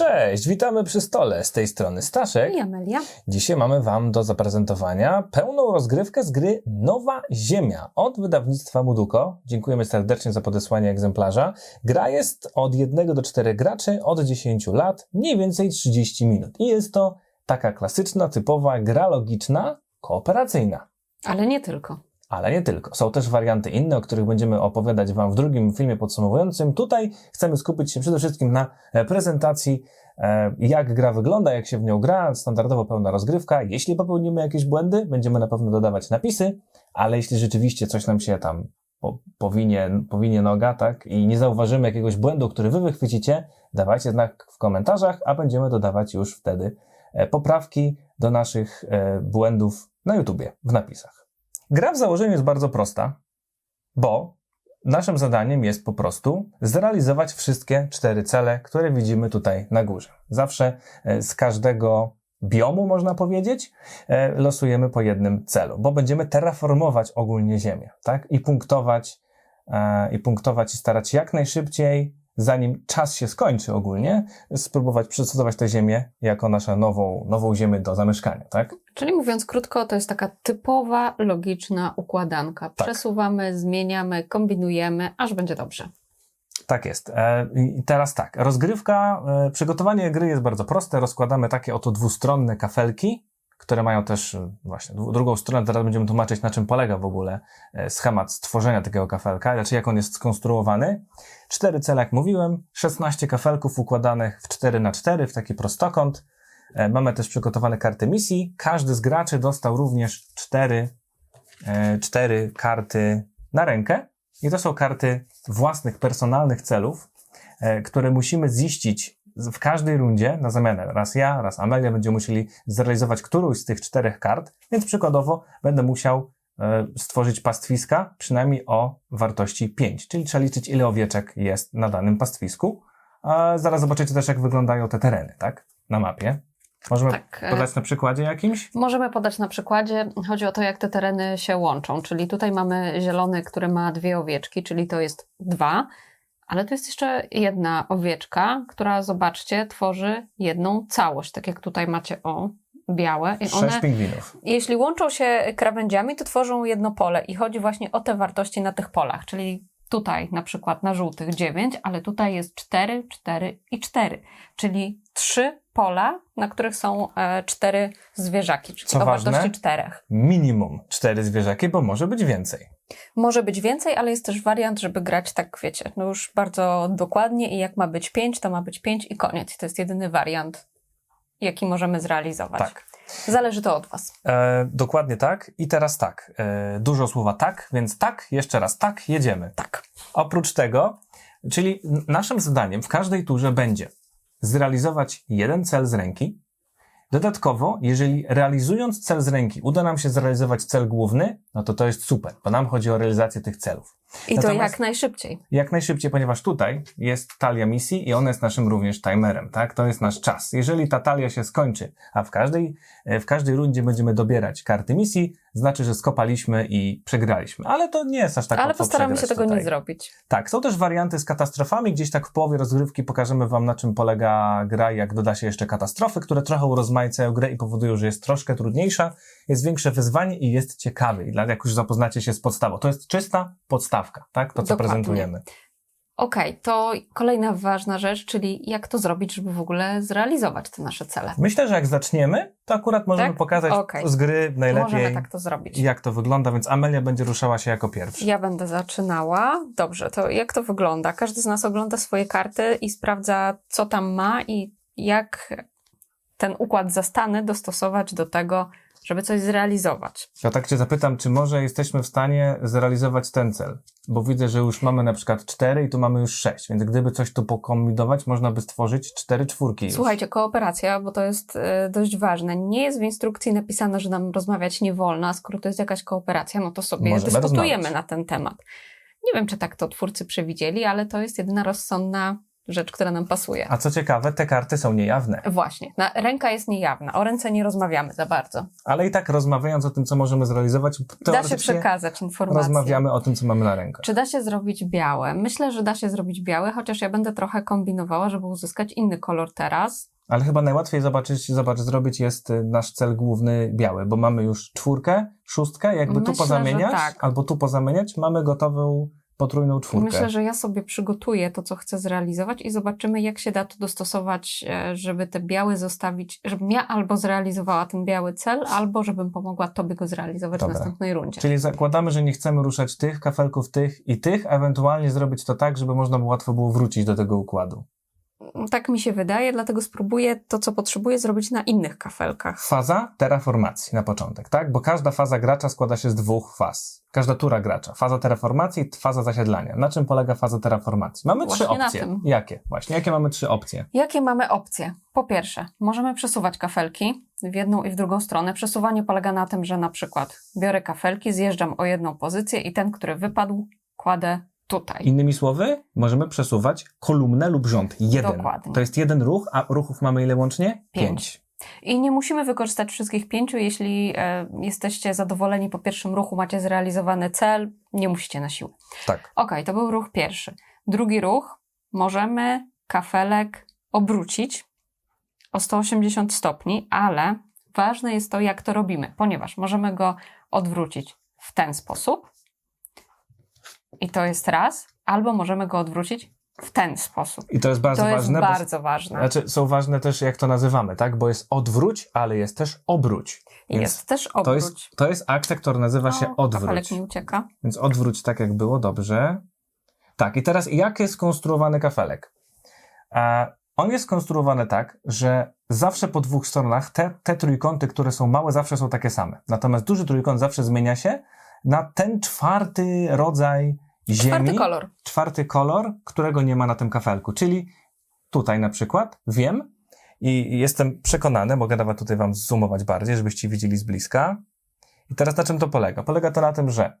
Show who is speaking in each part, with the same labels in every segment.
Speaker 1: Cześć, witamy przy stole. Z tej strony Staszek.
Speaker 2: I Amelia.
Speaker 1: Dzisiaj mamy Wam do zaprezentowania pełną rozgrywkę z gry Nowa Ziemia od wydawnictwa Muduko. Dziękujemy serdecznie za podesłanie egzemplarza. Gra jest od 1 do 4 graczy, od 10 lat, mniej więcej 30 minut. I jest to taka klasyczna, typowa gra logiczna, kooperacyjna.
Speaker 2: Ale nie tylko.
Speaker 1: Ale nie tylko. Są też warianty inne, o których będziemy opowiadać Wam w drugim filmie podsumowującym. Tutaj chcemy skupić się przede wszystkim na e, prezentacji, e, jak gra wygląda, jak się w nią gra, standardowo pełna rozgrywka. Jeśli popełnimy jakieś błędy, będziemy na pewno dodawać napisy, ale jeśli rzeczywiście coś nam się tam po, powinie, powinie noga, tak, i nie zauważymy jakiegoś błędu, który Wy wychwycicie, dawajcie znak w komentarzach, a będziemy dodawać już wtedy e, poprawki do naszych błędów na YouTubie, w napisach. Gra w założeniu jest bardzo prosta, bo naszym zadaniem jest po prostu zrealizować wszystkie cztery cele, które widzimy tutaj na górze. Zawsze e, z każdego biomu, można powiedzieć, e, losujemy po jednym celu, bo będziemy terraformować ogólnie Ziemię, tak? I punktować, e, i punktować i starać się jak najszybciej zanim czas się skończy ogólnie, spróbować przystosować tę ziemię jako naszą nową, nową ziemię do zamieszkania, tak?
Speaker 2: Czyli mówiąc krótko, to jest taka typowa, logiczna układanka.
Speaker 1: Tak.
Speaker 2: Przesuwamy, zmieniamy, kombinujemy, aż będzie dobrze.
Speaker 1: Tak jest. E, I teraz tak, rozgrywka, e, przygotowanie gry jest bardzo proste. Rozkładamy takie oto dwustronne kafelki, które mają też e, właśnie drugą stronę. Teraz będziemy tłumaczyć, na czym polega w ogóle e, schemat stworzenia takiego kafelka, znaczy jak on jest skonstruowany. Cztery cele, jak mówiłem, 16 kafelków układanych w 4 na 4 w taki prostokąt. E, mamy też przygotowane karty misji. Każdy z graczy dostał również cztery, cztery karty na rękę. I to są karty własnych, personalnych celów, które musimy ziścić w każdej rundzie na zamianę raz ja, raz Amelia będziemy musieli zrealizować którąś z tych czterech kart, więc przykładowo będę musiał e, stworzyć pastwiska przynajmniej o wartości 5, czyli trzeba liczyć ile owieczek jest na danym pastwisku. A zaraz zobaczycie też jak wyglądają te tereny, tak? Na mapie. Możemy tak, e, podać na przykładzie jakimś?
Speaker 2: Możemy podać na przykładzie. Chodzi o to, jak te tereny się łączą. Czyli tutaj mamy zielony, który ma dwie owieczki, czyli to jest dwa. Ale tu jest jeszcze jedna owieczka, która, zobaczcie, tworzy jedną całość, tak jak tutaj macie o białe.
Speaker 1: I one, Sześć pingwinów.
Speaker 2: Jeśli łączą się krawędziami, to tworzą jedno pole i chodzi właśnie o te wartości na tych polach, czyli tutaj na przykład na żółtych 9, ale tutaj jest 4, 4 i 4, czyli trzy pola, na których są e, cztery zwierzaki, czyli
Speaker 1: Co
Speaker 2: o
Speaker 1: ważne,
Speaker 2: wartości czterech.
Speaker 1: Minimum cztery zwierzaki, bo może być więcej.
Speaker 2: Może być więcej, ale jest też wariant, żeby grać tak, wiecie, no już bardzo dokładnie i jak ma być 5, to ma być 5 i koniec. To jest jedyny wariant, jaki możemy zrealizować.
Speaker 1: Tak.
Speaker 2: Zależy to od Was.
Speaker 1: E, dokładnie tak. I teraz tak. E, dużo słowa tak, więc tak, jeszcze raz tak, jedziemy.
Speaker 2: Tak.
Speaker 1: Oprócz tego, czyli naszym zadaniem w każdej turze będzie zrealizować jeden cel z ręki, Dodatkowo, jeżeli realizując cel z ręki uda nam się zrealizować cel główny, no to to jest super, bo nam chodzi o realizację tych celów.
Speaker 2: I Natomiast to jak najszybciej.
Speaker 1: Jak najszybciej, ponieważ tutaj jest talia misji i ona jest naszym również timerem, tak? To jest nasz czas. Jeżeli ta talia się skończy, a w każdej, w każdej rundzie będziemy dobierać karty misji, znaczy, że skopaliśmy i przegraliśmy. Ale to nie jest aż tak
Speaker 2: Ale postaramy się tego tutaj. nie zrobić.
Speaker 1: Tak, są też warianty z katastrofami. Gdzieś tak w połowie rozgrywki pokażemy Wam, na czym polega gra, jak doda się jeszcze katastrofy, które trochę urozmaicają grę i powodują, że jest troszkę trudniejsza, jest większe wyzwanie i jest ciekawy. I jak już zapoznacie się z podstawą. To jest czysta podstawka, tak? To, co Dokładnie. prezentujemy.
Speaker 2: Okej, okay, to kolejna ważna rzecz, czyli jak to zrobić, żeby w ogóle zrealizować te nasze cele.
Speaker 1: Myślę, że jak zaczniemy, to akurat możemy tak? pokazać okay. z gry najlepiej,
Speaker 2: możemy tak to zrobić.
Speaker 1: jak to wygląda, więc Amelia będzie ruszała się jako pierwsza.
Speaker 2: Ja będę zaczynała. Dobrze, to jak to wygląda? Każdy z nas ogląda swoje karty i sprawdza, co tam ma i jak ten układ zastany dostosować do tego, żeby coś zrealizować.
Speaker 1: Ja tak Cię zapytam, czy może jesteśmy w stanie zrealizować ten cel? Bo widzę, że już mamy na przykład cztery i tu mamy już sześć, więc gdyby coś tu pokombinować, można by stworzyć cztery czwórki. Już.
Speaker 2: Słuchajcie, kooperacja, bo to jest y, dość ważne. Nie jest w instrukcji napisane, że nam rozmawiać nie wolno, a skoro to jest jakaś kooperacja, no to sobie Możemy dyskutujemy rozmawiać. na ten temat. Nie wiem, czy tak to twórcy przewidzieli, ale to jest jedyna rozsądna rzecz, która nam pasuje.
Speaker 1: A co ciekawe, te karty są niejawne.
Speaker 2: Właśnie, na, ręka jest niejawna, o ręce nie rozmawiamy za bardzo.
Speaker 1: Ale i tak rozmawiając o tym, co możemy zrealizować,
Speaker 2: Da się przekazać informacje.
Speaker 1: rozmawiamy o tym, co mamy na rękach.
Speaker 2: Czy da się zrobić białe? Myślę, że da się zrobić białe, chociaż ja będę trochę kombinowała, żeby uzyskać inny kolor teraz.
Speaker 1: Ale chyba najłatwiej zobaczyć, zobacz, zrobić jest y, nasz cel główny biały, bo mamy już czwórkę, szóstkę, jakby tu
Speaker 2: Myślę,
Speaker 1: pozamieniać,
Speaker 2: że tak.
Speaker 1: albo tu pozamieniać, mamy gotową potrójną czwórkę.
Speaker 2: Myślę, że ja sobie przygotuję to, co chcę zrealizować i zobaczymy, jak się da to dostosować, e, żeby te białe zostawić, żebym ja albo zrealizowała ten biały cel, albo żebym pomogła Tobie go zrealizować
Speaker 1: Dobra.
Speaker 2: w następnej rundzie.
Speaker 1: Czyli zakładamy, że nie chcemy ruszać tych kafelków, tych i tych, ewentualnie zrobić to tak, żeby można było łatwo było wrócić do tego układu.
Speaker 2: Tak mi się wydaje, dlatego spróbuję to, co potrzebuję zrobić na innych kafelkach.
Speaker 1: Faza terraformacji na początek, tak? Bo każda faza gracza składa się z dwóch faz. Każda tura gracza. Faza terraformacji, faza zasiedlania. Na czym polega faza terraformacji? Mamy
Speaker 2: Właśnie
Speaker 1: trzy opcje. Jakie? Właśnie, jakie mamy trzy opcje?
Speaker 2: Jakie mamy opcje? Po pierwsze, możemy przesuwać kafelki w jedną i w drugą stronę. Przesuwanie polega na tym, że na przykład biorę kafelki, zjeżdżam o jedną pozycję i ten, który wypadł, kładę tutaj.
Speaker 1: Innymi słowy, możemy przesuwać kolumnę lub rząd. Jeden.
Speaker 2: Dokładnie.
Speaker 1: To jest jeden ruch, a ruchów mamy ile łącznie?
Speaker 2: Pięć. I nie musimy wykorzystać wszystkich pięciu. Jeśli e, jesteście zadowoleni po pierwszym ruchu, macie zrealizowany cel, nie musicie na siłę.
Speaker 1: Tak.
Speaker 2: Ok, to był ruch pierwszy. Drugi ruch, możemy kafelek obrócić o 180 stopni, ale ważne jest to, jak to robimy, ponieważ możemy go odwrócić w ten sposób i to jest raz, albo możemy go odwrócić w ten sposób.
Speaker 1: I to jest bardzo
Speaker 2: To jest
Speaker 1: ważne. bo-
Speaker 2: bardzo ważne.
Speaker 1: Znaczy, są ważne też, jak to nazywamy, tak? Bo jest odwróć, ale jest też obróć. Więc
Speaker 2: Jest też
Speaker 1: To
Speaker 2: obróć.
Speaker 1: jest, to jest akcja, która nazywa się odwróć.
Speaker 2: nie ucieka.
Speaker 1: Więc odwróć tak, jak było, dobrze. Tak, i teraz jak jest skonstruowany kafelek? E, on jest skonstruowany tak, że zawsze po dwóch stronach te, te trójkąty, które są małe, zawsze są takie same. Natomiast duży trójkąt zawsze zmienia się na ten czwarty rodzaj ziemi.
Speaker 2: Czwarty kolor.
Speaker 1: czwarty kolor, którego nie ma na tym kafelku. Czyli tutaj na przykład wiem i jestem przekonany, mogę nawet tutaj wam zoomować bardziej, żebyście widzieli z bliska. I teraz na czym to polega? Polega to na tym, że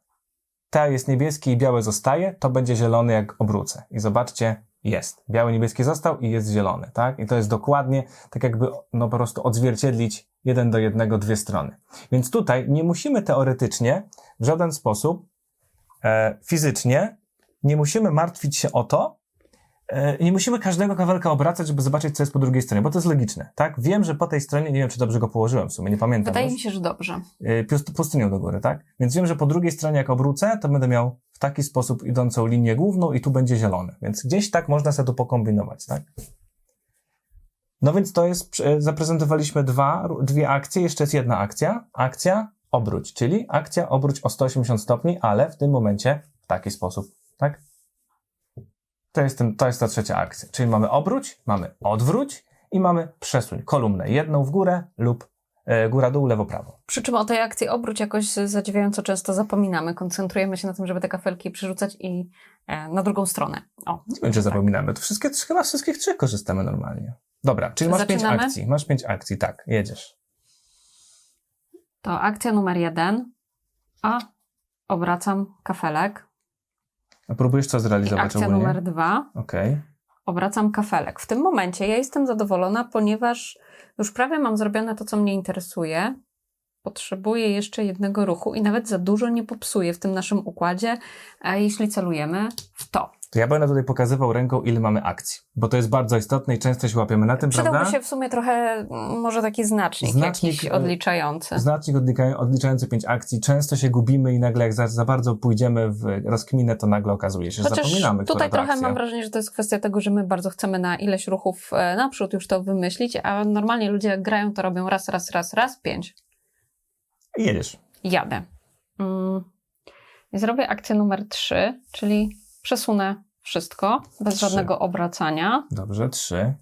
Speaker 1: ta jest niebieski i biały zostaje, to będzie zielony jak obrócę. I zobaczcie, jest. Biały, niebieski został i jest zielony, tak? I to jest dokładnie tak jakby, no po prostu odzwierciedlić jeden do jednego dwie strony. Więc tutaj nie musimy teoretycznie w żaden sposób fizycznie nie musimy martwić się o to, e, nie musimy każdego kawałka obracać, żeby zobaczyć, co jest po drugiej stronie, bo to jest logiczne, tak? Wiem, że po tej stronie, nie wiem, czy dobrze go położyłem w sumie, nie pamiętam.
Speaker 2: Wydaje
Speaker 1: już.
Speaker 2: mi się, że dobrze.
Speaker 1: Piust- pustynią do góry, tak? Więc wiem, że po drugiej stronie, jak obrócę, to będę miał w taki sposób idącą linię główną i tu będzie zielony. Więc gdzieś tak można sobie tu pokombinować, tak? No więc to jest, zaprezentowaliśmy dwa, dwie akcje, jeszcze jest jedna akcja. Akcja obróć, czyli akcja obróć o 180 stopni, ale w tym momencie w taki sposób, tak? To jest, ten, to jest ta trzecia akcja. Czyli mamy obróć, mamy odwróć i mamy przesuń kolumnę. Jedną w górę lub e, góra-dół, lewo-prawo.
Speaker 2: Przy czym o tej akcji obróć jakoś zadziwiająco często zapominamy. Koncentrujemy się na tym, żeby te kafelki przerzucać i e, na drugą stronę. O,
Speaker 1: Nie wiem, czy zapominamy. To wszystkie, chyba z wszystkich trzech korzystamy normalnie. Dobra, czyli masz pięć
Speaker 2: Zaczynamy?
Speaker 1: akcji. Masz pięć akcji, tak, jedziesz.
Speaker 2: To akcja numer jeden. A obracam kafelek.
Speaker 1: A próbujesz co
Speaker 2: I
Speaker 1: zrealizować
Speaker 2: akcja
Speaker 1: ogólnie?
Speaker 2: numer dwa.
Speaker 1: Okej.
Speaker 2: Obracam kafelek. W tym momencie ja jestem zadowolona, ponieważ już prawie mam zrobione to, co mnie interesuje. Potrzebuję jeszcze jednego ruchu i nawet za dużo nie popsuję w tym naszym układzie, a jeśli celujemy w to.
Speaker 1: To ja będę tutaj pokazywał ręką, ile mamy akcji. Bo to jest bardzo istotne i często się łapiemy na tym,
Speaker 2: Przydałby
Speaker 1: prawda?
Speaker 2: się w sumie trochę, mm, może taki znacznik,
Speaker 1: Znacznik,
Speaker 2: jakiś
Speaker 1: y,
Speaker 2: odliczający.
Speaker 1: Znacznik odliczający pięć akcji. Często się gubimy i nagle jak za, za bardzo pójdziemy w rozkminę, to nagle okazuje się, że
Speaker 2: Chociaż
Speaker 1: zapominamy,
Speaker 2: tutaj trochę
Speaker 1: akcja.
Speaker 2: mam wrażenie, że to jest kwestia tego, że my bardzo chcemy na ileś ruchów e, naprzód już to wymyślić, a normalnie ludzie jak grają, to robią raz, raz, raz, raz, pięć.
Speaker 1: I jedziesz.
Speaker 2: Jadę. Mm. Zrobię akcję numer trzy, czyli przesunę wszystko bez żadnego obracania.
Speaker 1: Dobrze, trzy.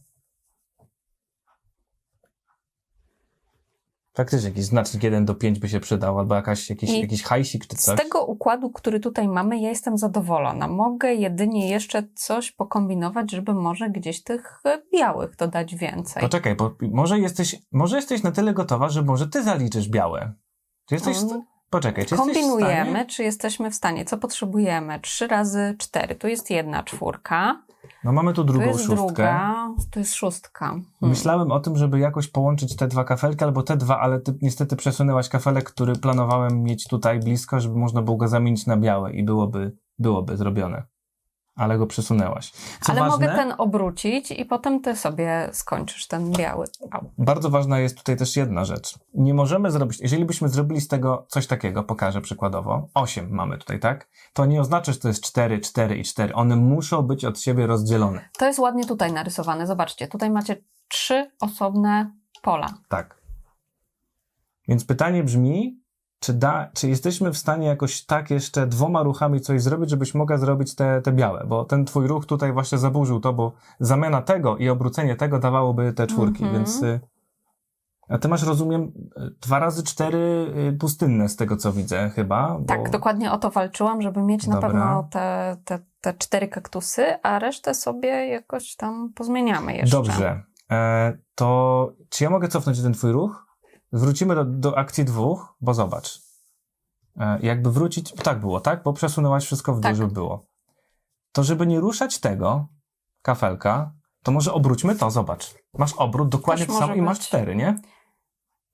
Speaker 1: Faktycznie jakiś znacznik 1 do 5 by się przydał, albo jakaś, jakiś,
Speaker 2: I
Speaker 1: jakiś hajsik czy
Speaker 2: Z
Speaker 1: coś.
Speaker 2: tego układu, który tutaj mamy, ja jestem zadowolona. Mogę jedynie jeszcze coś pokombinować, żeby może gdzieś tych białych dodać więcej.
Speaker 1: Poczekaj, bo może jesteś, może jesteś na tyle gotowa, że może ty zaliczysz białe. Czy jesteś...
Speaker 2: Mm.
Speaker 1: Poczekaj, czy
Speaker 2: Kombinujemy, czy jesteśmy w stanie. Co potrzebujemy? 3 razy 4. Tu jest jedna czwórka.
Speaker 1: No mamy tu
Speaker 2: Tu
Speaker 1: drugą
Speaker 2: jest
Speaker 1: szóstkę.
Speaker 2: druga, tu jest szóstka. Hmm.
Speaker 1: Myślałem o tym, żeby jakoś połączyć te dwa kafelki, albo te dwa, ale ty niestety przesunęłaś kafelek, który planowałem mieć tutaj blisko, żeby można było go zamienić na białe i byłoby, byłoby zrobione. Ale go przesunęłaś. Co
Speaker 2: Ale
Speaker 1: ważne,
Speaker 2: mogę ten obrócić i potem ty sobie skończysz ten biały. Au.
Speaker 1: bardzo ważna jest tutaj też jedna rzecz. Nie możemy zrobić, jeżeli byśmy zrobili z tego coś takiego, pokażę przykładowo, 8 mamy tutaj, tak? To nie oznacza, że to jest 4, 4 i 4. One muszą być od siebie rozdzielone.
Speaker 2: To jest ładnie tutaj narysowane. Zobaczcie, tutaj macie trzy osobne pola.
Speaker 1: Tak. Więc pytanie brzmi, czy, da, czy jesteśmy w stanie jakoś tak jeszcze dwoma ruchami coś zrobić, żebyś mogła zrobić te, te białe? Bo ten twój ruch tutaj właśnie zaburzył to, bo zamiana tego i obrócenie tego dawałoby te czwórki,
Speaker 2: Mhm.
Speaker 1: więc... y, A ty masz, rozumiem, y, dwa razy cztery y, pustynne z tego, co widzę chyba. Bo...
Speaker 2: Tak, dokładnie o to walczyłam, żeby mieć na
Speaker 1: Dobra.
Speaker 2: pewno te, te, te cztery kaktusy, a resztę sobie jakoś tam pozmieniamy jeszcze.
Speaker 1: Dobrze. E, to czy ja mogę cofnąć ten twój ruch? Wrócimy do, do akcji dwóch, bo zobacz. E, jakby wrócić, tak było, tak? Bo przesunęłaś wszystko w
Speaker 2: Tak.
Speaker 1: było. To żeby nie ruszać tego kafelka, to może obróćmy to, zobacz. Masz obrót dokładnie
Speaker 2: Też
Speaker 1: to samo i masz cztery, nie?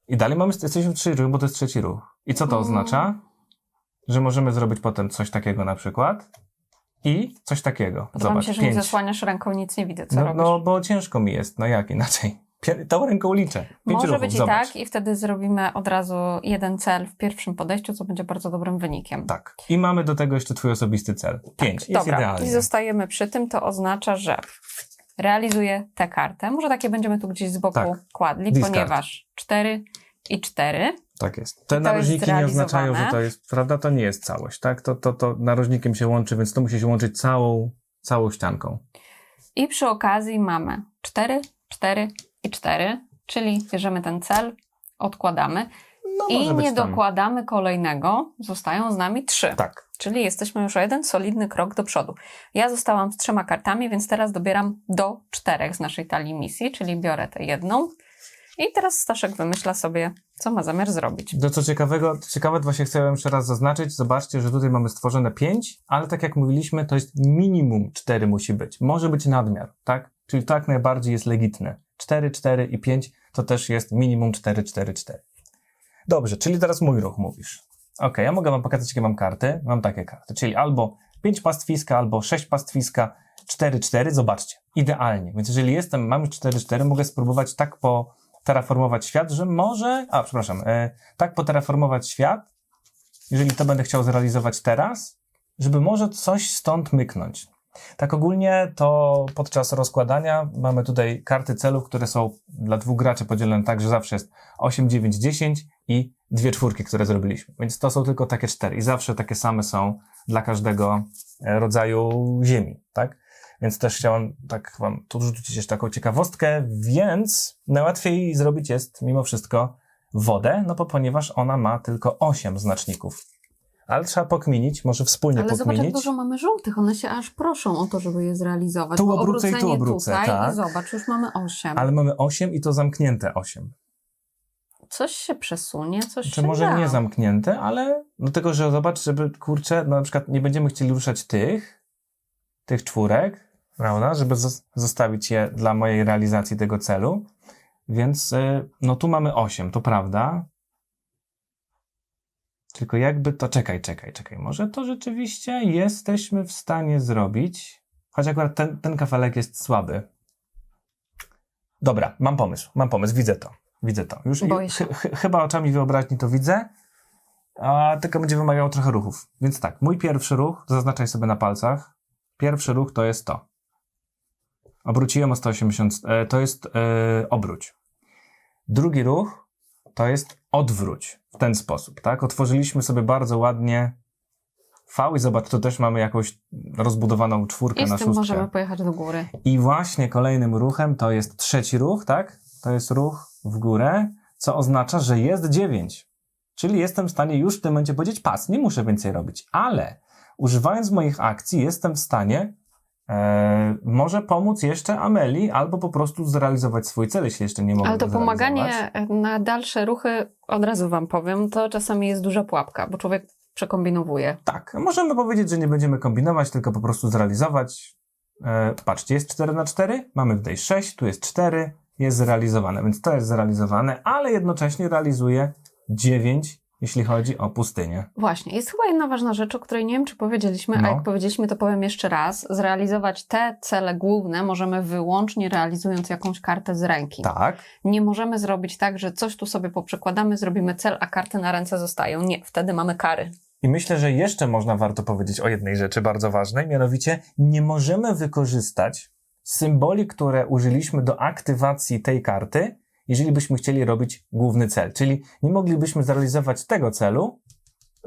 Speaker 1: I dalej mamy, jesteśmy w trzeci ruch, bo to jest trzeci ruch. I co to
Speaker 2: Mm.
Speaker 1: oznacza? Że możemy zrobić potem coś takiego na przykład i coś takiego.
Speaker 2: Podoba mi
Speaker 1: Zobacz,
Speaker 2: się, że nie
Speaker 1: pięć.
Speaker 2: zasłaniasz ręką, nic nie widzę, co
Speaker 1: No,
Speaker 2: robisz.
Speaker 1: no, bo ciężko mi jest, no jak inaczej? Tą ręką liczę. Pięć
Speaker 2: Może
Speaker 1: ruchów,
Speaker 2: być i
Speaker 1: zobacz.
Speaker 2: tak i wtedy zrobimy od razu jeden cel w pierwszym podejściu, co będzie bardzo dobrym wynikiem.
Speaker 1: Tak. I mamy do tego jeszcze twój osobisty cel. Pięć. jest
Speaker 2: Dobra,
Speaker 1: idealnie.
Speaker 2: i zostajemy przy tym, to oznacza, że realizuję tę kartę. Może takie będziemy tu gdzieś z boku
Speaker 1: Tak.
Speaker 2: kładli,
Speaker 1: Discard.
Speaker 2: ponieważ 4 i 4.
Speaker 1: Tak jest. Te
Speaker 2: jest
Speaker 1: narożniki nie oznaczają, że
Speaker 2: zrealizowane.
Speaker 1: to jest, prawda? To nie jest całość, tak? To, to, to narożnikiem się łączy, więc to musi się łączyć całą, całą ścianką.
Speaker 2: I przy okazji mamy 4, 4 i 4, czyli bierzemy ten cel, odkładamy
Speaker 1: No,
Speaker 2: i nie
Speaker 1: tam.
Speaker 2: dokładamy kolejnego, zostają z nami 3.
Speaker 1: Tak.
Speaker 2: Czyli jesteśmy już o jeden solidny krok do przodu. Ja zostałam z trzema kartami, więc teraz dobieram do czterech z naszej talii misji, czyli biorę tę jedną. I teraz Staszek wymyśla sobie, co ma zamiar zrobić.
Speaker 1: To co ciekawego, ciekawe właśnie chciałem jeszcze raz zaznaczyć, zobaczcie, że tutaj mamy stworzone pięć, ale tak jak mówiliśmy, to jest minimum cztery musi być. Może być nadmiar, tak? Czyli tak najbardziej jest legitne. Cztery, cztery i pięć to też jest minimum cztery, cztery, cztery. Dobrze, czyli teraz mój ruch mówisz. Ok, ja mogę wam pokazać, jakie mam karty. Mam takie karty, czyli albo pięć pastwiska, albo sześć pastwiska, cztery, cztery. Zobaczcie, idealnie. Więc jeżeli jestem, mam już cztery, cztery, mogę spróbować tak po terraformować świat, że może, a przepraszam, e, tak poterraformować świat, jeżeli to będę chciał zrealizować teraz, żeby może coś stąd myknąć. Tak ogólnie to podczas rozkładania mamy tutaj karty celów, które są dla dwóch graczy podzielone tak, że zawsze jest 8, 9, 10 i dwie czwórki, które zrobiliśmy. Więc to są tylko takie cztery i zawsze takie same są dla każdego e, rodzaju ziemi, tak? Więc też chciałem tak wam tu rzucić jeszcze taką ciekawostkę, więc najłatwiej zrobić jest mimo wszystko wodę, no bo ponieważ ona ma tylko 8 znaczników. Ale trzeba pokminić, może wspólnie
Speaker 2: Ale zobacz, jak
Speaker 1: pokminić.
Speaker 2: dużo mamy żółtych. One się aż proszą o to, żeby je zrealizować.
Speaker 1: Tu obrócę i tu obrócę,
Speaker 2: tutaj
Speaker 1: tak.
Speaker 2: i zobacz, już mamy osiem.
Speaker 1: Ale mamy 8 i to zamknięte 8.
Speaker 2: Coś się przesunie, coś
Speaker 1: Czy
Speaker 2: się
Speaker 1: może
Speaker 2: da.
Speaker 1: nie zamknięte, ale do tego, że zobacz, żeby kurczę, no na przykład nie będziemy chcieli ruszać tych, tych czwórek, prawda, żeby zos- zostawić je dla mojej realizacji tego celu. Więc y, no tu mamy 8, to prawda. Tylko jakby to, czekaj, czekaj, czekaj, może to rzeczywiście jesteśmy w stanie zrobić, choć akurat ten, ten kafelek jest słaby. Dobra, mam pomysł, mam pomysł, widzę to, widzę to. Już ch- ch- chyba oczami wyobraźni to widzę, a tylko będzie wymagało trochę ruchów. Więc tak, mój pierwszy ruch, zaznaczaj sobie na palcach. Pierwszy ruch to jest to. Obróciłem o 180, e, to jest e, obróć. Drugi ruch to jest odwróć w ten sposób, tak? Otworzyliśmy sobie bardzo ładnie V i zobacz, tu też mamy jakąś rozbudowaną czwórkę
Speaker 2: I
Speaker 1: na szóstkę.
Speaker 2: możemy pojechać do góry.
Speaker 1: I właśnie kolejnym ruchem to jest trzeci ruch, tak? To jest ruch w górę, co oznacza, że jest 9. Czyli jestem w stanie już w tym momencie powiedzieć pas, nie muszę więcej robić, ale używając moich akcji jestem w stanie e, może pomóc jeszcze Ameli albo po prostu zrealizować swój cel, jeśli jeszcze nie mogę
Speaker 2: Ale to pomaganie na dalsze ruchy, od razu wam powiem, to czasami jest duża pułapka, bo człowiek przekombinowuje.
Speaker 1: Tak, możemy powiedzieć, że nie będziemy kombinować, tylko po prostu zrealizować. E, patrzcie, jest 4 na 4, mamy tutaj 6, tu jest 4, jest zrealizowane, więc to jest zrealizowane, ale jednocześnie realizuje 9, jeśli chodzi o pustynię.
Speaker 2: Właśnie, jest chyba jedna ważna rzecz, o której nie wiem, czy powiedzieliśmy,
Speaker 1: No.
Speaker 2: a jak powiedzieliśmy, to powiem jeszcze raz. Zrealizować te cele główne możemy wyłącznie realizując jakąś kartę z ręki.
Speaker 1: Tak.
Speaker 2: Nie możemy zrobić tak, że coś tu sobie poprzekładamy, zrobimy cel, a karty na ręce zostają. Nie, wtedy mamy kary.
Speaker 1: I myślę, że jeszcze można warto powiedzieć o jednej rzeczy bardzo ważnej, mianowicie nie możemy wykorzystać symboli, które użyliśmy do aktywacji tej karty, jeżeli byśmy chcieli robić główny cel. Czyli nie moglibyśmy zrealizować tego celu,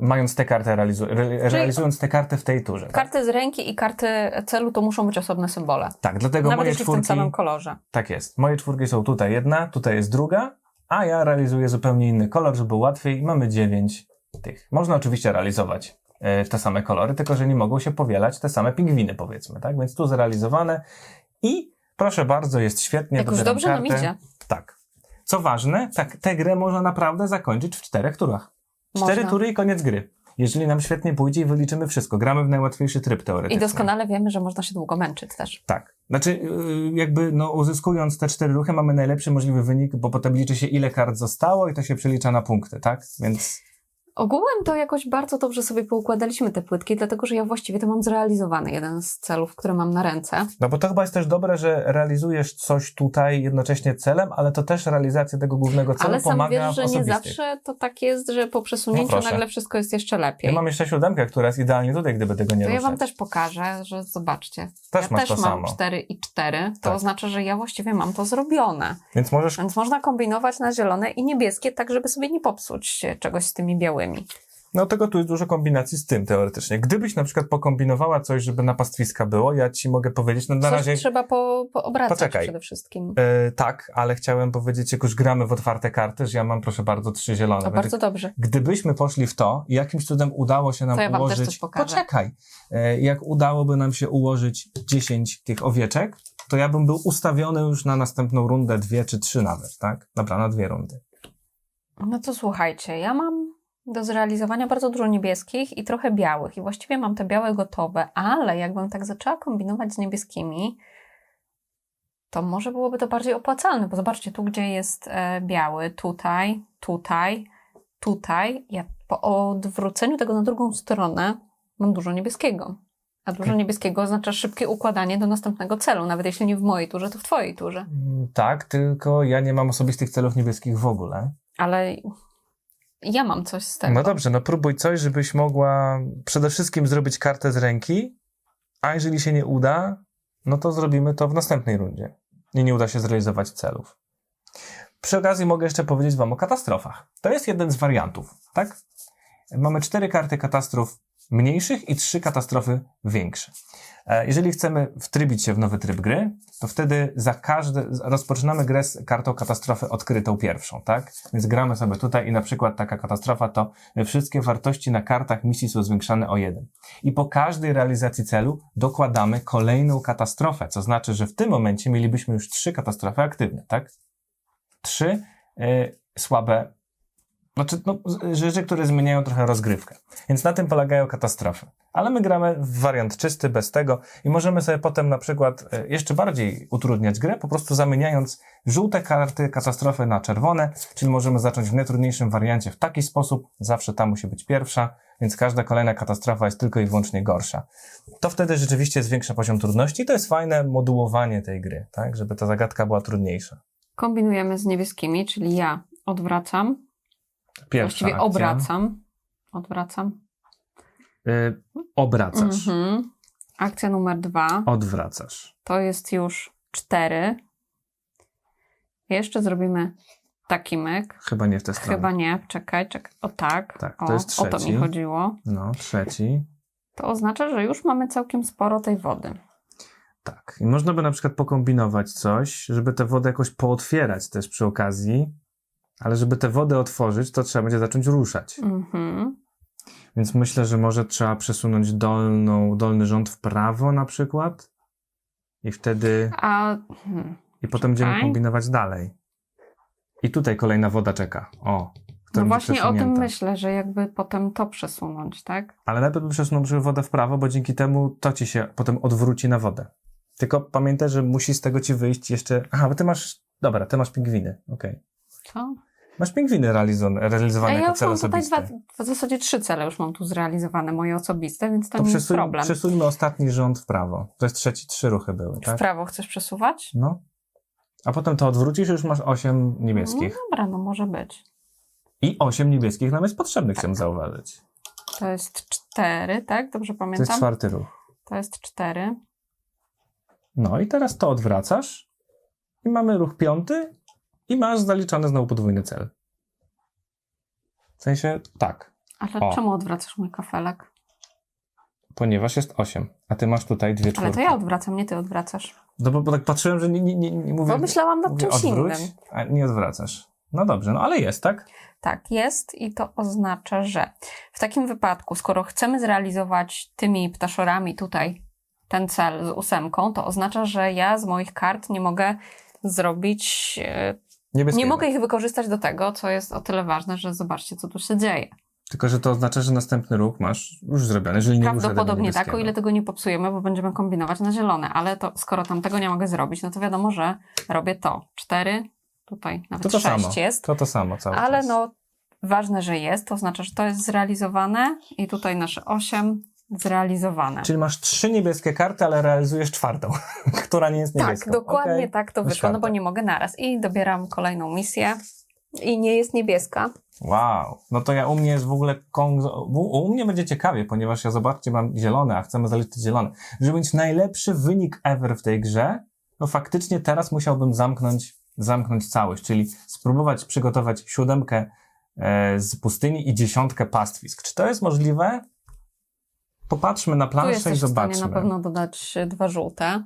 Speaker 1: mając tę kartę, realizu- re- realizując tę kartę w tej turze. Tak,
Speaker 2: Karty z ręki i karty celu to muszą być osobne symbole.
Speaker 1: tak dlatego
Speaker 2: Nawet
Speaker 1: moje
Speaker 2: jeśli w tym
Speaker 1: czwórki...
Speaker 2: samym kolorze.
Speaker 1: Tak jest. Moje czwórki są tutaj jedna, tutaj jest druga, a ja realizuję zupełnie inny kolor, żeby było łatwiej i mamy dziewięć tych. Można oczywiście realizować e, te same kolory, tylko że nie mogą się powielać te same pingwiny, powiedzmy, tak? Więc tu zrealizowane i proszę bardzo, jest świetnie.
Speaker 2: Jak już dobrze nam
Speaker 1: kartę.
Speaker 2: idzie.
Speaker 1: Tak. Co ważne, tak, tę grę można naprawdę zakończyć w czterech turach. Cztery
Speaker 2: Można.
Speaker 1: tury i koniec gry. Jeżeli nam świetnie pójdzie i wyliczymy wszystko, gramy w najłatwiejszy tryb teoretyczny.
Speaker 2: I doskonale wiemy, że można się długo męczyć też.
Speaker 1: Tak. Znaczy, yy, jakby, no, uzyskując te cztery ruchy, mamy najlepszy możliwy wynik, bo potem liczy się, ile kart zostało i to się przelicza na punkty, tak? Więc
Speaker 2: Ogółem to jakoś bardzo dobrze sobie poukładaliśmy te płytki, dlatego że ja właściwie to mam zrealizowany jeden z celów, które mam na ręce.
Speaker 1: No bo to chyba jest też dobre, że realizujesz coś tutaj jednocześnie celem, ale to też realizacja tego głównego celu
Speaker 2: Ale sam
Speaker 1: pomaga
Speaker 2: wiesz, że nie zawsze to tak jest, że po
Speaker 1: No
Speaker 2: przesunięciu
Speaker 1: proszę.
Speaker 2: nagle wszystko jest jeszcze lepiej.
Speaker 1: Ja mam jeszcze siódemkę, która jest idealnie tutaj, gdyby tego nie
Speaker 2: to ja
Speaker 1: ruszać.
Speaker 2: wam też pokażę, że zobaczcie.
Speaker 1: Też
Speaker 2: ja
Speaker 1: masz
Speaker 2: też
Speaker 1: to
Speaker 2: mam
Speaker 1: samo.
Speaker 2: 4 i 4. To
Speaker 1: Tak.
Speaker 2: oznacza, że ja właściwie mam to zrobione.
Speaker 1: Więc możesz
Speaker 2: Więc można kombinować na zielone i niebieskie, tak żeby sobie nie popsuć czegoś z tymi białymi.
Speaker 1: No tego tu jest dużo kombinacji z tym teoretycznie. Gdybyś na przykład pokombinowała coś, żeby na pastwiska było, ja ci mogę powiedzieć, no na
Speaker 2: Coś
Speaker 1: razie
Speaker 2: trzeba po, poobracać
Speaker 1: Poczekaj.
Speaker 2: przede wszystkim.
Speaker 1: e, tak, ale chciałem powiedzieć, jak już gramy w otwarte karty, że ja mam proszę bardzo trzy zielone.
Speaker 2: To
Speaker 1: Będzie-
Speaker 2: bardzo dobrze.
Speaker 1: Gdybyśmy poszli w to i jakimś cudem udało się nam
Speaker 2: To ja wam też
Speaker 1: ułożyć...
Speaker 2: coś pokażę.
Speaker 1: Poczekaj. E, jak udałoby nam się ułożyć 10 tych owieczek, to ja bym był ustawiony już na następną rundę, dwie czy trzy nawet, tak? Dobra, na dwie rundy.
Speaker 2: No to słuchajcie, ja mam do zrealizowania bardzo dużo niebieskich i trochę białych. I właściwie mam te białe gotowe, ale jakbym tak zaczęła kombinować z niebieskimi, to może byłoby to bardziej opłacalne, bo zobaczcie, tu gdzie jest e, biały, tutaj, tutaj, tutaj, ja po odwróceniu tego na drugą stronę mam dużo niebieskiego. A dużo niebieskiego oznacza szybkie układanie do następnego celu, nawet jeśli nie w mojej turze, to w twojej turze.
Speaker 1: Mm, Tak, tylko ja nie mam osobistych celów niebieskich w ogóle.
Speaker 2: Ale ja mam coś z tego.
Speaker 1: No dobrze, no próbuj coś, żebyś mogła przede wszystkim zrobić kartę z ręki, a jeżeli się nie uda, no to zrobimy to w następnej rundzie. I nie uda się zrealizować celów. Przy okazji mogę jeszcze powiedzieć Wam o katastrofach. To jest jeden z wariantów, tak? Mamy cztery karty katastrof mniejszych i trzy katastrofy większe. E, Jeżeli chcemy wtrybić się w nowy tryb gry, to wtedy za każde, rozpoczynamy grę z kartą katastrofy odkrytą pierwszą, tak? Więc gramy sobie tutaj i na przykład taka katastrofa to wszystkie wartości na kartach misji są zwiększane o jeden. I po każdej realizacji celu dokładamy kolejną katastrofę, co znaczy, że w tym momencie mielibyśmy już trzy katastrofy aktywne, tak? Trzy y, słabe, znaczy no, rzeczy, które zmieniają trochę rozgrywkę. Więc na tym polegają katastrofy. Ale my gramy w wariant czysty, bez tego i możemy sobie potem na przykład y, jeszcze bardziej utrudniać grę, po prostu zamieniając żółte karty katastrofy na czerwone, czyli możemy zacząć w najtrudniejszym wariancie w taki sposób, zawsze ta musi być pierwsza, więc każda kolejna katastrofa jest tylko i wyłącznie gorsza. To wtedy rzeczywiście zwiększa poziom trudności i to jest fajne modułowanie tej gry, tak, żeby ta zagadka była trudniejsza.
Speaker 2: kombinujemy z niebieskimi, czyli ja odwracam,
Speaker 1: Pierwsza
Speaker 2: właściwie
Speaker 1: akcja.
Speaker 2: obracam, odwracam.
Speaker 1: Y, obracasz.
Speaker 2: Mhm. Akcja numer dwa
Speaker 1: Odwracasz.
Speaker 2: to jest już cztery. Jeszcze zrobimy taki myk.
Speaker 1: Chyba nie w tę stronę.
Speaker 2: Chyba nie, czekaj, czekaj. O tak,
Speaker 1: Tak, to
Speaker 2: o,
Speaker 1: jest
Speaker 2: o to mi
Speaker 1: trzeci.
Speaker 2: chodziło.
Speaker 1: No, trzeci.
Speaker 2: To oznacza, że już mamy całkiem sporo tej wody.
Speaker 1: Tak. I można by na przykład pokombinować coś, żeby tę wodę jakoś pootwierać też przy okazji, ale żeby tę wodę otworzyć, to trzeba będzie zacząć ruszać.
Speaker 2: Mhm.
Speaker 1: Więc myślę, że może trzeba przesunąć dolną, dolny rząd w prawo na przykład i wtedy,
Speaker 2: A hmm,
Speaker 1: i potem będziemy kombinować dalej. I tutaj kolejna woda czeka. O.
Speaker 2: no właśnie o tym myślę, że jakby potem to przesunąć, tak?
Speaker 1: Ale najpierw bym przesunął wodę w prawo, bo dzięki temu to ci się potem odwróci na wodę. Tylko pamiętaj, że musi z tego ci wyjść jeszcze... Aha, bo ty masz... Dobra, ty masz pingwiny, okej.
Speaker 2: Co?
Speaker 1: Masz pingwiny realizo- realizowane
Speaker 2: A ja
Speaker 1: jako
Speaker 2: już
Speaker 1: cel
Speaker 2: mam tutaj dwa, w zasadzie trzy cele już mam tu zrealizowane, moje osobiste, więc to,
Speaker 1: To
Speaker 2: nie jest
Speaker 1: przesuń,
Speaker 2: problem.
Speaker 1: przesuńmy ostatni rząd w prawo. To jest trzeci, trzy ruchy były,
Speaker 2: W
Speaker 1: tak?
Speaker 2: prawo chcesz przesuwać?
Speaker 1: No. A potem to odwrócisz i już masz osiem niebieskich.
Speaker 2: No dobra, no może być.
Speaker 1: I osiem niebieskich nam jest potrzebnych,
Speaker 2: Tak.
Speaker 1: chcę zauważyć.
Speaker 2: To jest cztery, tak? Dobrze
Speaker 1: To
Speaker 2: pamiętam?
Speaker 1: jest czwarty ruch.
Speaker 2: To jest cztery.
Speaker 1: No i teraz to odwracasz i mamy ruch piąty i masz zaliczony znowu podwójny cel. W sensie tak,
Speaker 2: Ale
Speaker 1: O.
Speaker 2: czemu odwracasz mój kafelek?
Speaker 1: ponieważ jest osiem, a ty masz tutaj dwie
Speaker 2: Ale
Speaker 1: czwórki.
Speaker 2: to ja odwracam, nie ty odwracasz.
Speaker 1: No bo, bo tak patrzyłem, że nie, nie, nie, nie mówię...
Speaker 2: Bo myślałam nad
Speaker 1: mówię
Speaker 2: czymś
Speaker 1: odwróć,
Speaker 2: innym.
Speaker 1: a nie odwracasz. No dobrze, no ale jest, tak?
Speaker 2: Tak, jest i to oznacza, że w takim wypadku, skoro chcemy zrealizować tymi ptaszorami tutaj ten cel z ósemką, to oznacza, że ja z moich kart nie mogę zrobić, e. nie mogę ich wykorzystać do tego, co jest o tyle ważne, że zobaczcie, co tu się dzieje.
Speaker 1: Tylko, że to oznacza, że następny ruch masz już zrobiony, jeżeli nie
Speaker 2: Prawdopodobnie tak, o ile tego nie popsujemy, bo będziemy kombinować na zielone, ale to skoro tam tego nie mogę zrobić, no to wiadomo, że robię to. Cztery, tutaj nawet
Speaker 1: To to
Speaker 2: sześć
Speaker 1: samo.
Speaker 2: jest.
Speaker 1: To to samo cały
Speaker 2: Ale
Speaker 1: czas.
Speaker 2: no, ważne, że jest, to oznacza, że to jest zrealizowane i tutaj nasze 8 zrealizowane.
Speaker 1: Czyli masz trzy niebieskie karty, ale realizujesz czwartą, która nie jest niebieska.
Speaker 2: tak, dokładnie
Speaker 1: Okej.
Speaker 2: tak to
Speaker 1: No
Speaker 2: wyszło, no bo nie mogę naraz. I dobieram kolejną misję i nie jest niebieska.
Speaker 1: Wow. No to ja u mnie jest w ogóle kong... U, u mnie będzie ciekawie, ponieważ ja zobaczcie, mam zielone, a chcemy zaliczyć zielone. Żeby mieć najlepszy wynik ever w tej grze, no faktycznie teraz musiałbym zamknąć, zamknąć całość, czyli spróbować przygotować siódemkę e, z pustyni i dziesiątkę pastwisk. Czy to jest możliwe? Popatrzmy na
Speaker 2: Tu
Speaker 1: planszę i
Speaker 2: jesteś w stanie
Speaker 1: zobaczmy.
Speaker 2: na pewno dodać dwa żółte.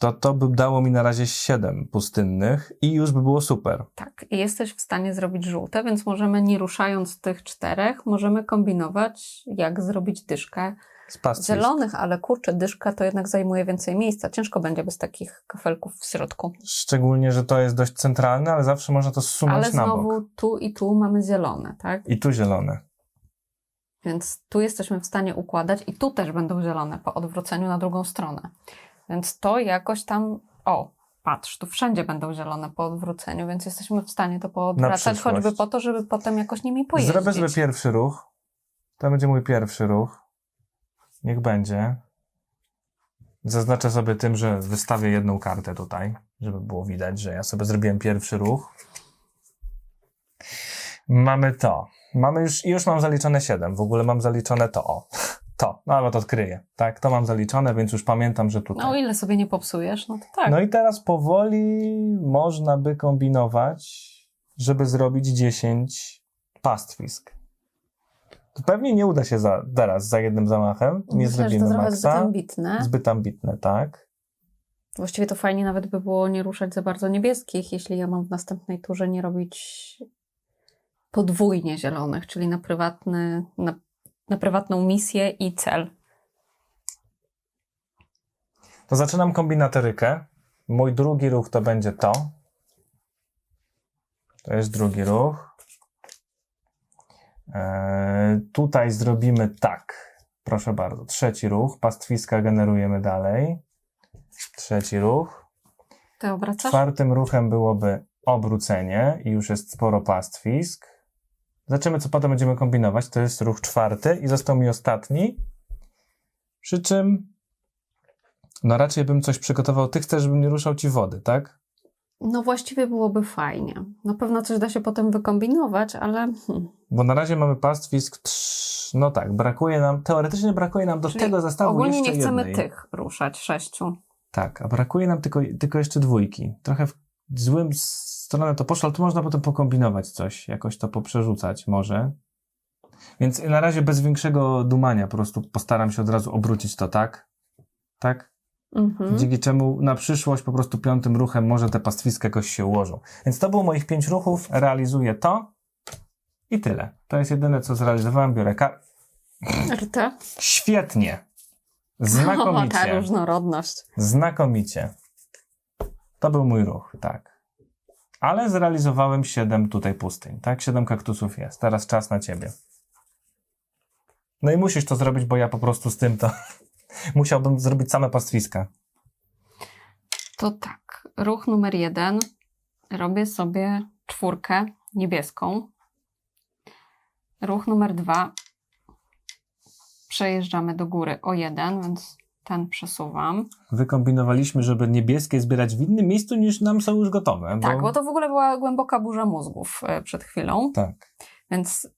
Speaker 1: To to by dało mi na razie siedem pustynnych i już by było super.
Speaker 2: Tak, i jesteś w stanie zrobić żółte, więc możemy nie ruszając tych czterech, możemy kombinować, jak zrobić dyszkę zielonych, ale kurczę, dyszka to jednak zajmuje więcej miejsca. Ciężko będzie bez takich kafelków w środku.
Speaker 1: Szczególnie, że to jest dość centralne, ale zawsze można to zsunąć
Speaker 2: Ale
Speaker 1: na
Speaker 2: znowu
Speaker 1: bok.
Speaker 2: tu i tu mamy zielone, tak?
Speaker 1: I tu zielone.
Speaker 2: Więc tu jesteśmy w stanie układać i tu też będą zielone po odwróceniu na drugą stronę. Więc to jakoś tam. O, patrz, tu wszędzie będą zielone po odwróceniu, więc jesteśmy w stanie to poodwracać, choćby po to, żeby potem jakoś nimi pojeździć.
Speaker 1: Zrobię sobie pierwszy ruch. To będzie mój pierwszy ruch. Niech będzie. Zaznaczę sobie tym, że wystawię jedną kartę tutaj, żeby było widać, że ja sobie zrobiłem pierwszy ruch. Mamy to. Mamy już, już mam zaliczone 7. W ogóle mam zaliczone to. O. To. No ale to odkryję. Tak, to mam zaliczone, więc już pamiętam, że tutaj.
Speaker 2: No, o ile sobie nie popsujesz, no to tak.
Speaker 1: No i teraz powoli można by kombinować, żeby zrobić 10 pastwisk. To pewnie nie uda się za, teraz, za jednym zamachem. Nie
Speaker 2: Myślę, że
Speaker 1: zrobimy
Speaker 2: to trochę zbyt
Speaker 1: maksa.
Speaker 2: ambitne.
Speaker 1: Zbyt ambitne, tak.
Speaker 2: Właściwie to fajnie nawet by było nie ruszać za bardzo niebieskich, jeśli ja mam w następnej turze nie robić podwójnie zielonych, czyli na, prywatny, na, na prywatną misję i cel.
Speaker 1: To zaczynam kombinatorykę. Mój drugi ruch to będzie to. To jest drugi ruch. Eee, tutaj zrobimy tak. Proszę bardzo. Trzeci ruch. Pastwiska generujemy dalej. Trzeci ruch.
Speaker 2: Obracasz?
Speaker 1: Czwartym ruchem byłoby obrócenie i już jest sporo pastwisk. Zobaczymy, co potem będziemy kombinować. To jest ruch czwarty i został mi ostatni. Przy czym, no raczej bym coś przygotował. Ty chcesz, żebym nie ruszał ci wody, tak?
Speaker 2: No właściwie byłoby fajnie. Na pewno coś da się potem wykombinować, ale hmm.
Speaker 1: Bo na razie mamy pastwisk. Trz... No tak, brakuje nam, teoretycznie brakuje nam do
Speaker 2: Czyli
Speaker 1: tego zestawu
Speaker 2: ogólnie nie chcemy
Speaker 1: jednej.
Speaker 2: tych ruszać, sześciu.
Speaker 1: Tak, a brakuje nam tylko, tylko jeszcze dwójki. Trochę w złym stronę to poszło, ale tu można potem pokombinować coś, jakoś to poprzerzucać może. Więc na razie bez większego dumania po prostu postaram się od razu obrócić to tak. Tak?
Speaker 2: Mhm.
Speaker 1: Dzięki czemu na przyszłość po prostu piątym ruchem może te pastwiska jakoś się ułożą. Więc to było moich pięć ruchów, realizuję to i tyle. To jest jedyne, co zrealizowałem. Biorę kar... Świetnie!
Speaker 2: O, ta
Speaker 1: Znakomicie.
Speaker 2: różnorodność.
Speaker 1: Znakomicie. To był mój ruch, tak. Ale zrealizowałem siedem tutaj pustyń, tak? Siedem kaktusów jest. Teraz czas na ciebie. No i musisz to zrobić, bo ja po prostu z tym to musiałbym zrobić same pastwiska.
Speaker 2: To tak, ruch numer jeden. Robię sobie czwórkę niebieską. Ruch numer dwa. Przejeżdżamy do góry o jeden, więc ten przesuwam.
Speaker 1: Wykombinowaliśmy, żeby niebieskie zbierać w innym miejscu niż nam są już gotowe.
Speaker 2: Tak, bo to w ogóle była głęboka burza mózgów e, przed chwilą.
Speaker 1: Tak.
Speaker 2: Więc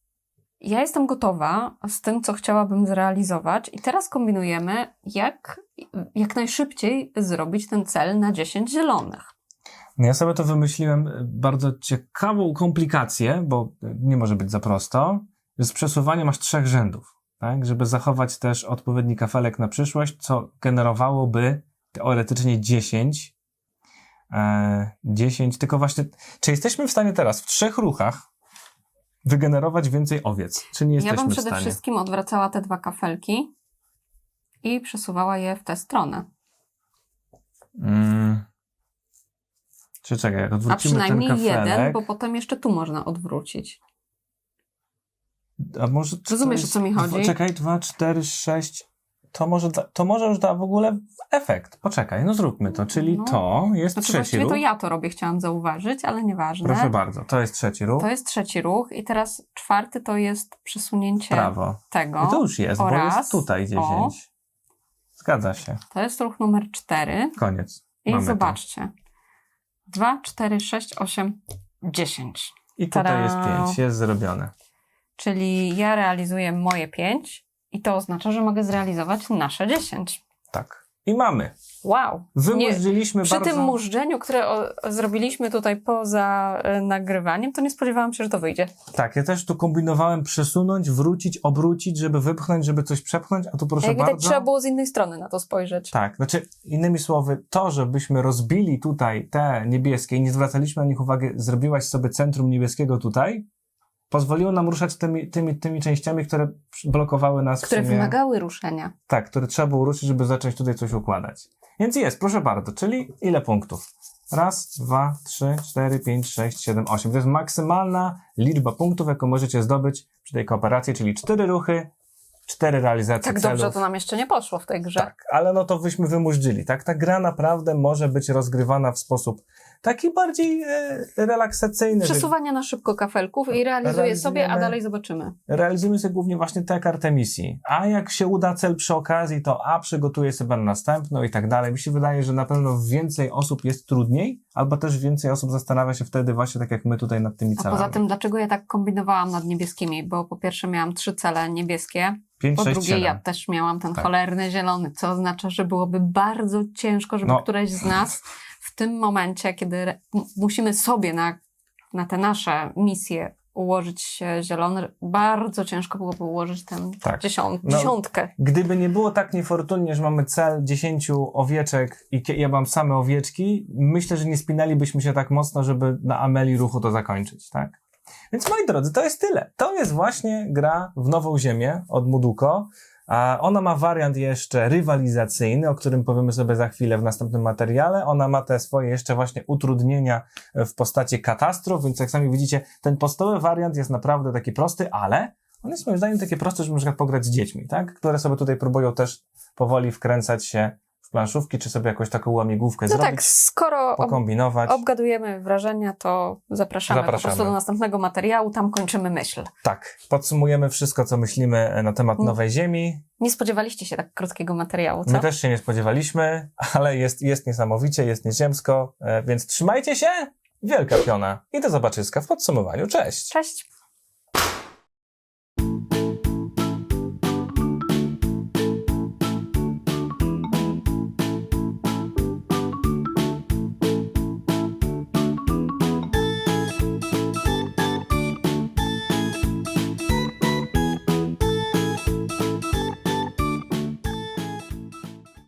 Speaker 2: ja jestem gotowa z tym, co chciałabym zrealizować, i teraz kombinujemy, jak, jak najszybciej zrobić ten cel na 10 zielonych.
Speaker 1: No ja sobie to wymyśliłem y, bardzo ciekawą komplikację, bo y, nie może być za prosto. Z przesuwaniem masz trzech rzędów, tak? Żeby zachować też odpowiedni kafelek na przyszłość, co generowałoby teoretycznie 10. E, 10, tylko właśnie, czy jesteśmy w stanie teraz w trzech ruchach wygenerować więcej owiec? Czy nie
Speaker 2: Ja
Speaker 1: jesteśmy
Speaker 2: bym
Speaker 1: w
Speaker 2: przede
Speaker 1: stanie?
Speaker 2: wszystkim odwracała te dwa kafelki i przesuwała je w tę stronę.
Speaker 1: Mm. Czy czekaj, jak
Speaker 2: A
Speaker 1: odwrócimy
Speaker 2: przynajmniej
Speaker 1: ten kafelek...
Speaker 2: jeden, bo potem jeszcze tu można odwrócić.
Speaker 1: A może
Speaker 2: Rozumiesz, o co mi chodzi?
Speaker 1: dwa- Czekaj, 2, 4, 6. To może, to może już da w ogóle efekt. Poczekaj, no zróbmy to. Czyli
Speaker 2: No.
Speaker 1: to jest
Speaker 2: Znaczy
Speaker 1: trzeci ruch.
Speaker 2: to ja to robię, chciałam zauważyć, ale nieważne.
Speaker 1: Proszę bardzo, to jest trzeci ruch.
Speaker 2: To jest trzeci ruch i teraz czwarty to jest przesunięcie
Speaker 1: Prawo.
Speaker 2: tego.
Speaker 1: I to już jest, bo
Speaker 2: oraz-
Speaker 1: jest tutaj 10.
Speaker 2: o.
Speaker 1: Zgadza się.
Speaker 2: To jest ruch numer cztery.
Speaker 1: Koniec.
Speaker 2: I
Speaker 1: Mamy
Speaker 2: zobaczcie. Dwa, cztery, sześć, osiem, dziesięć.
Speaker 1: To. I tutaj jest
Speaker 2: Tada.
Speaker 1: 5, jest zrobione.
Speaker 2: Czyli ja realizuję moje pięć i to oznacza, że mogę zrealizować nasze dziesięć.
Speaker 1: Tak. I mamy.
Speaker 2: Wow. Nie,
Speaker 1: Wymuździliśmy
Speaker 2: przy
Speaker 1: bardzo...
Speaker 2: tym mużdżeniu, które o, zrobiliśmy tutaj poza e, nagrywaniem, to nie spodziewałam się, że to wyjdzie.
Speaker 1: Tak, ja też tu kombinowałem przesunąć, wrócić, obrócić, żeby wypchnąć, żeby coś przepchnąć, a tu proszę
Speaker 2: Jak widać,
Speaker 1: bardzo...
Speaker 2: trzeba było z innej strony na to spojrzeć.
Speaker 1: Tak, znaczy innymi słowy, to, żebyśmy rozbili tutaj te niebieskie i nie zwracaliśmy na nich uwagi, zrobiłaś sobie centrum niebieskiego tutaj, pozwoliło nam ruszać tymi, tymi, tymi częściami, które blokowały nas.
Speaker 2: Które
Speaker 1: sumie,
Speaker 2: wymagały ruszenia.
Speaker 1: Tak, które trzeba było ruszyć, żeby zacząć tutaj coś układać. Więc jest, proszę bardzo, czyli ile punktów? Raz, dwa, trzy, cztery, pięć, sześć, siedem, osiem. To jest maksymalna liczba punktów, jaką możecie zdobyć przy tej kooperacji, czyli cztery ruchy, cztery realizacje
Speaker 2: Tak
Speaker 1: celów.
Speaker 2: dobrze to nam jeszcze nie poszło w tej grze.
Speaker 1: Tak, ale no to wyśmy wymuździli, tak? Ta gra naprawdę może być rozgrywana w sposób taki bardziej e, relaksacyjny.
Speaker 2: Przesuwanie na szybko kafelków i realizuję sobie, a dalej zobaczymy.
Speaker 1: Realizujemy sobie głównie właśnie tę kartę misji. A jak się uda cel przy okazji, to A przygotuję sobie na następną i tak dalej. Mi się wydaje, że na pewno więcej osób jest trudniej, albo też więcej osób zastanawia się wtedy właśnie tak jak my tutaj nad tymi
Speaker 2: A
Speaker 1: celami.
Speaker 2: poza tym, dlaczego ja tak kombinowałam nad niebieskimi? Bo po pierwsze miałam trzy cele niebieskie,
Speaker 1: 5,
Speaker 2: po
Speaker 1: 6,
Speaker 2: drugie
Speaker 1: 7.
Speaker 2: ja też miałam ten
Speaker 1: Tak.
Speaker 2: cholerny zielony, co oznacza, że byłoby bardzo ciężko, żeby
Speaker 1: No.
Speaker 2: któreś z nas tym momencie, kiedy musimy sobie na, na te nasze misje ułożyć zielony, bardzo ciężko byłoby ułożyć tę
Speaker 1: Tak.
Speaker 2: dziesiąt,
Speaker 1: No.
Speaker 2: dziesiątkę.
Speaker 1: Gdyby nie było tak niefortunnie, że mamy cel 10 owieczek i ja mam same owieczki, myślę, że nie spinalibyśmy się tak mocno, żeby na Ameli ruchu to zakończyć, tak? Więc moi drodzy, to jest tyle. To jest właśnie gra w Nową Ziemię od Muduko. A ona ma wariant jeszcze rywalizacyjny, o którym powiemy sobie za chwilę w następnym materiale. Ona ma te swoje jeszcze właśnie utrudnienia w postaci katastrof, więc jak sami widzicie, ten podstawowy wariant jest naprawdę taki prosty, ale on jest moim zdaniem takie proste, żeby na przykład pograć z dziećmi, tak? Które sobie tutaj próbują też powoli wkręcać się planszówki, czy sobie jakąś taką łamigłówkę
Speaker 2: No tak,
Speaker 1: zrobić,
Speaker 2: skoro ob,
Speaker 1: pokombinować.
Speaker 2: obgadujemy wrażenia, to zapraszamy, po
Speaker 1: Zapraszamy.
Speaker 2: prostu do następnego materiału, tam kończymy myśl.
Speaker 1: Tak, podsumujemy wszystko, co myślimy e, na temat
Speaker 2: Mm.
Speaker 1: Nowej Ziemi.
Speaker 2: Nie spodziewaliście się tak krótkiego materiału, co?
Speaker 1: My też się nie spodziewaliśmy, ale jest, jest niesamowicie, jest nieziemsko, e, więc trzymajcie się, wielka piona i do zobaczyska w podsumowaniu. Cześć!
Speaker 2: Cześć!